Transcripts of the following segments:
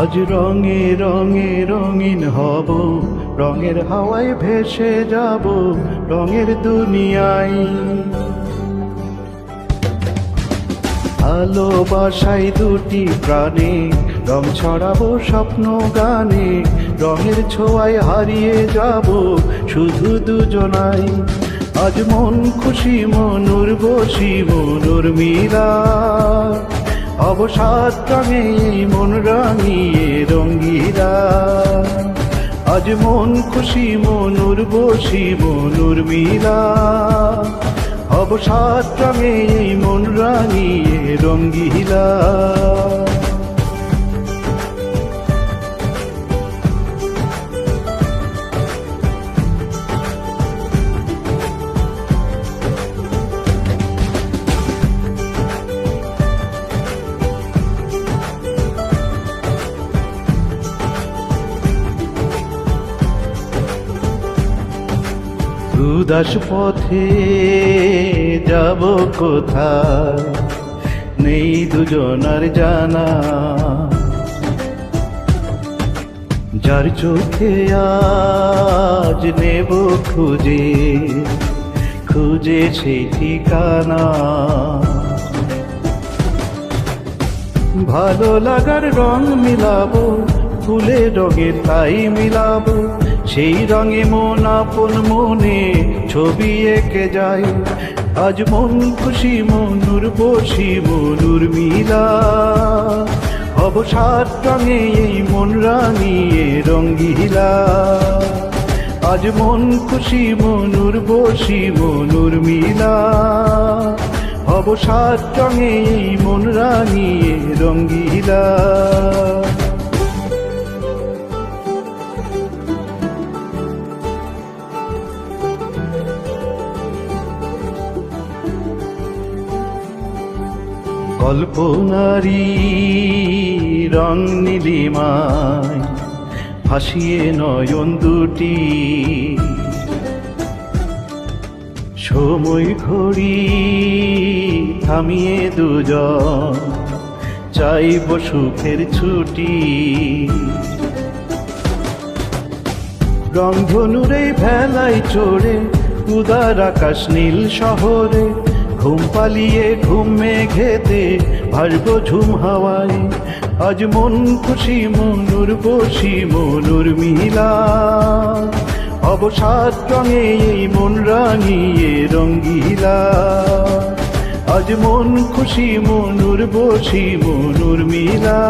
আজ রঙে রঙে রঙিন হব, রঙের হাওয়ায় ভেসে যাব, রঙের দুনিয়ায়। ভালোবাসাই দুটি প্রাণে, রং ছড়াবো স্বপ্ন গানে, রঙের ছোঁয়ায় হারিয়ে যাব শুধু দুজনাই। আজ মন খুশি মনুর বসি মনুর মীরা অবসাদ কামে মন রাঙিয়ে রঙ্গিরা। আজ মন খুশি, মনুর বসি, মনুর মীরা অবসাদ কামে মন রাঙিয়ে রঙ্গিলা। উদাস পথে যাব কোথায়? নেই দুজনার জানা। যার চোখে আজ নেব খুঁজে খুঁজে সেই ঠিকানা। ভালো লাগার রং মিলাবো ফুলে রঙের তাই মিলাবো। সেই রঙে মন আপন মনে ছবি এঁকে যায়। আজ মন খুশি, মনুর বসি, মনুর মিলা। অবসাদ রঙে এই মন রাঙিয়ে রঙ্গিলা। আজ মন খুশি, মনুর বসি, মনুর মিলা। অবসাদ রঙে এই মন রাঙিয়ে রঙ্গিলা। কল্পনারি রং নীলিমায় ভাসিয়ে নয়ন দুটি। সময় ঘড়ি থামিয়ে দুজন, চাইব সুখের ছুটি। রংধনুরে ভেলায় চড়ে, উদার আকাশ নীল শহরে ঘুম পালিয়ে ঘুম মেঘেতে ভাসব ঝুম হাওয়ায়। আজ মন খুশি, মনুর বসি, মনুর মিলা। অবসাদ রঙে এই মন রাঙিয়ে রঙ্গিলা। আজ মন খুশি, মনুর বসি, মনুর মিলা।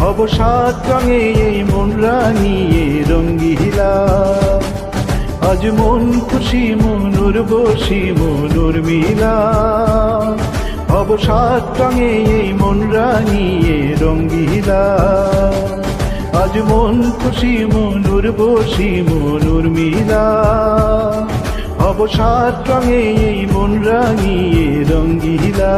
অবসাদ রঙে এই মন রাঙিয়ে রঙ্গিলা। আজ মন খুশি মনুর বসি মনুর মিলা। অবসাদ রঙে এই মন রাঙিয়ে রঙ্গিলা। আজ মন খুশি মনুর বসি মনুর মিলা। অবসাদ রঙে এই মন রাঙিয়ে রঙ্গিলা।